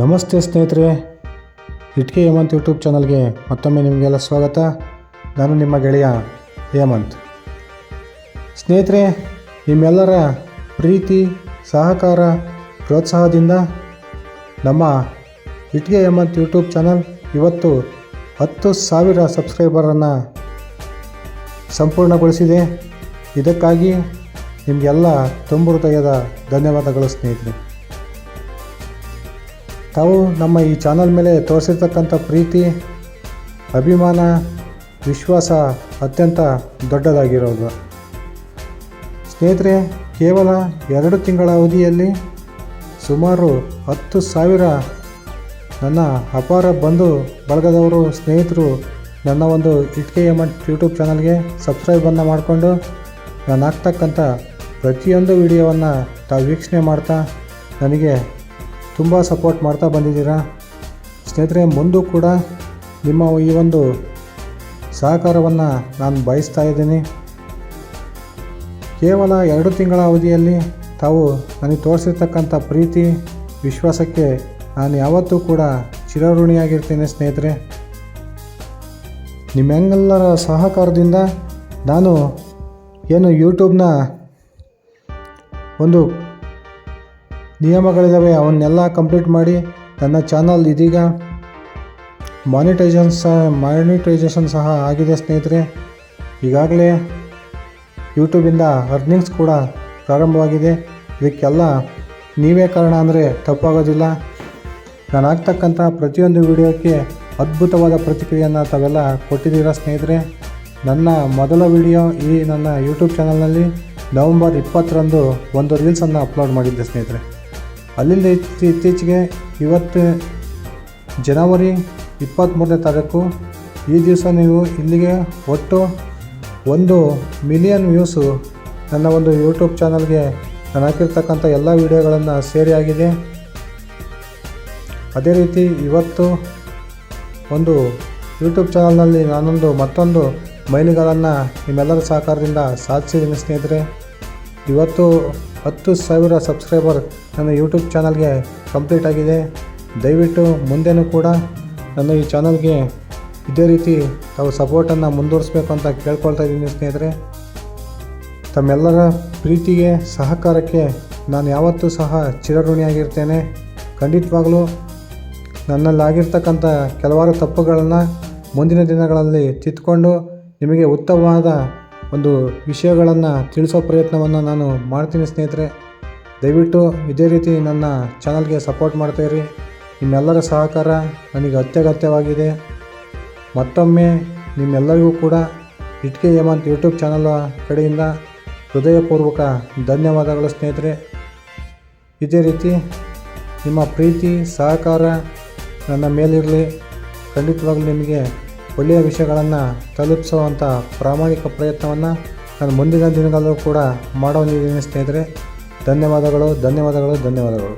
ನಮಸ್ತೆ ಸ್ನೇಹಿತರೆ. ಇಟ್ಕೆ ಹೇಮಂತ್ ಯೂಟ್ಯೂಬ್ ಚಾನಲ್ಗೆ ಮತ್ತೊಮ್ಮೆ ನಿಮಗೆಲ್ಲ ಸ್ವಾಗತ. ನಾನು ನಿಮ್ಮ ಗೆಳೆಯ ಹೇಮಂತ್. ಸ್ನೇಹಿತರೆ, ನಿಮ್ಮೆಲ್ಲರ ಪ್ರೀತಿ, ಸಹಕಾರ, ಪ್ರೋತ್ಸಾಹದಿಂದ ನಮ್ಮ ಇಟ್ಕೆ ಹೇಮಂತ್ ಯೂಟ್ಯೂಬ್ ಚಾನಲ್ ಇವತ್ತು ಹತ್ತು ಸಾವಿರ ಸಬ್ಸ್ಕ್ರೈಬರನ್ನು ಸಂಪೂರ್ಣಗೊಳಿಸಿದೆ. ಇದಕ್ಕಾಗಿ ನಿಮಗೆಲ್ಲ ತುಂಬ ಹೃದಯದ ಧನ್ಯವಾದಗಳು ಸ್ನೇಹಿತರೆ. ತಾವು ನಮ್ಮ ಈ ಚಾನಲ್ ಮೇಲೆ ತೋರಿಸಿರ್ತಕ್ಕಂಥ ಪ್ರೀತಿ, ಅಭಿಮಾನ, ವಿಶ್ವಾಸ ಅತ್ಯಂತ ದೊಡ್ಡದಾಗಿರೋದು. ಸ್ನೇಹಿತರೆ, ಕೇವಲ ಎರಡು ತಿಂಗಳ ಅವಧಿಯಲ್ಲಿ ಸುಮಾರು ಹತ್ತು ಸಾವಿರ ನನ್ನ ಅಪಾರ ಬಂಧು ಬಳಗದವರು ಸ್ನೇಹಿತರು ನನ್ನ ಒಂದು ಇಟ್ಕೆ ಎಮಂಟ್ ಯೂಟ್ಯೂಬ್ ಚಾನಲ್ಗೆ ಸಬ್ಸ್ಕ್ರೈಬನ್ನು ಮಾಡಿಕೊಂಡು ನಾನು ಹಾಕ್ತಕ್ಕಂಥ ಪ್ರತಿಯೊಂದು ವಿಡಿಯೋವನ್ನು ತಾವು ವೀಕ್ಷಣೆ ಮಾಡ್ತಾ ನನಗೆ ತುಂಬ ಸಪೋರ್ಟ್ ಮಾಡ್ತಾ ಬಂದಿದ್ದೀರಾ? ಸ್ನೇಹಿತರೆ, ಮುಂದೂ ಕೂಡ ನಿಮ್ಮ ಈ ಒಂದು ಸಹಕಾರವನ್ನು ನಾನು ಬಯಸ್ತಾ ಇದ್ದೀನಿ. ಕೇವಲ ಎರಡು ತಿಂಗಳ ಅವಧಿಯಲ್ಲಿ ತಾವು ನನಗೆ ತೋರಿಸಿರ್ತಕ್ಕಂಥ ಪ್ರೀತಿ, ವಿಶ್ವಾಸಕ್ಕೆ ನಾನು ಯಾವತ್ತೂ ಕೂಡ ಚಿರಋಣಿಯಾಗಿರ್ತೇನೆ ಸ್ನೇಹಿತರೆ. ನಿಮ್ಮೆಲ್ಲರ ಸಹಕಾರದಿಂದ ನಾನು ಏನು ಯೂಟ್ಯೂಬ್ನ ಒಂದು ನಿಯಮಗಳಿದ್ದಾವೆ ಅವನ್ನೆಲ್ಲ ಕಂಪ್ಲೀಟ್ ಮಾಡಿ ನನ್ನ ಚಾನಲ್ ಇದೀಗ ಮಾನಿಟೈಸೇಷನ್ ಸಹ ಮಾನಿಟೈಸೇಷನ್ ಸಹ ಆಗಿದೆ ಸ್ನೇಹಿತರೆ. ಈಗಾಗಲೇ ಯೂಟ್ಯೂಬಿಂದ ಅರ್ನಿಂಗ್ಸ್ ಕೂಡ ಪ್ರಾರಂಭವಾಗಿದೆ. ಇದಕ್ಕೆಲ್ಲ ನೀವೇ ಕಾರಣ ಅಂದರೆ ತಪ್ಪಾಗೋದಿಲ್ಲ. ನಾನು ಆಗ್ತಕ್ಕಂಥ ಪ್ರತಿಯೊಂದು ವಿಡಿಯೋಕ್ಕೆ ಅದ್ಭುತವಾದ ಪ್ರತಿಕ್ರಿಯೆಯನ್ನು ತಾವೆಲ್ಲ ಕೊಟ್ಟಿದ್ದೀರಾ ಸ್ನೇಹಿತರೆ. ನನ್ನ ಮೊದಲ ವಿಡಿಯೋ ಈ ನನ್ನ ಯೂಟ್ಯೂಬ್ ಚಾನಲ್ನಲ್ಲಿ ನವಂಬರ್ ಇಪ್ಪತ್ತರಂದು ಒಂದು ರೀಲ್ಸನ್ನು ಅಪ್ಲೋಡ್ ಮಾಡಿದ್ದೆ ಸ್ನೇಹಿತರೆ. ಅಲ್ಲಿಂದ ಇತ್ತೀ ಇತ್ತೀಚೆಗೆ ಇವತ್ತು ಜನವರಿ ಇಪ್ಪತ್ತ್ಮೂರನೇ ತಾರೀಕು, ಈ ದಿವಸ ನೀವು ಇಲ್ಲಿಗೆ ಒಟ್ಟು ಒಂದು ಮಿಲಿಯನ್ ವ್ಯೂಸು ನನ್ನ ಒಂದು ಯೂಟ್ಯೂಬ್ ಚಾನಲ್ಗೆ ನಾನು ಹಾಕಿರ್ತಕ್ಕಂಥ ಎಲ್ಲ ವಿಡಿಯೋಗಳನ್ನು ಸೇರಿ ಆಗಿದೆ. ಅದೇ ರೀತಿ ಇವತ್ತು ಒಂದು ಯೂಟ್ಯೂಬ್ ಚಾನಲ್ನಲ್ಲಿ ನಾನೊಂದು ಮತ್ತೊಂದು ಮೈಲುಗಳನ್ನು ನಿಮ್ಮೆಲ್ಲರ ಸಹಕಾರದಿಂದ ಸಾಧಿಸಿದ್ದೀನಿ ಸ್ನೇಹಿತರೆ. ಇವತ್ತು ಹತ್ತು ಸಾವಿರ ಸಬ್ಸ್ಕ್ರೈಬರ್ ನನ್ನ ಯೂಟ್ಯೂಬ್ ಚಾನಲ್ಗೆ ಕಂಪ್ಲೀಟ್ ಆಗಿದೆ. ದಯವಿಟ್ಟು ಮುಂದೆನೂ ಕೂಡ ನನ್ನ ಈ ಚಾನಲ್ಗೆ ಇದೇ ರೀತಿ ತಾವು ಸಪೋರ್ಟನ್ನು ಮುಂದುವರಿಸಬೇಕು ಅಂತ ಕೇಳ್ಕೊಳ್ತಾ ಇದ್ದೀನಿ ಸ್ನೇಹಿತರೆ. ತಮ್ಮೆಲ್ಲರ ಪ್ರೀತಿಗೆ, ಸಹಕಾರಕ್ಕೆ ನಾನು ಯಾವತ್ತೂ ಸಹ ಚಿರಋಣಿಯಾಗಿರ್ತೇನೆ. ಖಂಡಿತವಾಗಲೂ ನನ್ನಲ್ಲಾಗಿರ್ತಕ್ಕಂಥ ಕೆಲವಾರು ತಪ್ಪುಗಳನ್ನು ಮುಂದಿನ ದಿನಗಳಲ್ಲಿ ತಿದ್ದುಕೊಂಡು ನಿಮಗೆ ಉತ್ತಮವಾದ ಒಂದು ವಿಷಯಗಳನ್ನು ತಿಳಿಸೋ ಪ್ರಯತ್ನವನ್ನು ನಾನು ಮಾಡ್ತೀನಿ ಸ್ನೇಹಿತರೆ. ದಯವಿಟ್ಟು ಇದೇ ರೀತಿ ನನ್ನ ಚಾನಲ್ಗೆ ಸಪೋರ್ಟ್ ಮಾಡ್ತಾಯಿರಿ ನಿಮ್ಮೆಲ್ಲರ ಸಹಕಾರ ನನಗೆ ಅತ್ಯಗತ್ಯವಾಗಿದೆ. ಮತ್ತೊಮ್ಮೆ ನಿಮ್ಮೆಲ್ಲರಿಗೂ ಕೂಡ ಇಟ್ಕೆ ಹೇಮಂತ್ ಯೂಟ್ಯೂಬ್ ಚಾನಲ್ ಕಡೆಯಿಂದ ಹೃದಯಪೂರ್ವಕ ಧನ್ಯವಾದಗಳು ಸ್ನೇಹಿತರೆ. ಇದೇ ರೀತಿ ನಿಮ್ಮ ಪ್ರೀತಿ, ಸಹಕಾರ ನನ್ನ ಮೇಲಿರಲಿ. ಖಂಡಿತವಾಗ್ಲೂ ನಿಮಗೆ ಒಳ್ಳೆಯ ವಿಷಯಗಳನ್ನು ತಲುಪಿಸುವಂಥ ಪ್ರಾಮಾಣಿಕ ಪ್ರಯತ್ನವನ್ನು ನಾನು ಮುಂದಿನ ದಿನಗಳಲ್ಲೂ ಕೂಡ ಮಾಡೋ ನೀವು ಸ್ನೇಹಿತರೆ ಧನ್ಯವಾದಗಳು ಧನ್ಯವಾದಗಳು ಧನ್ಯವಾದಗಳು.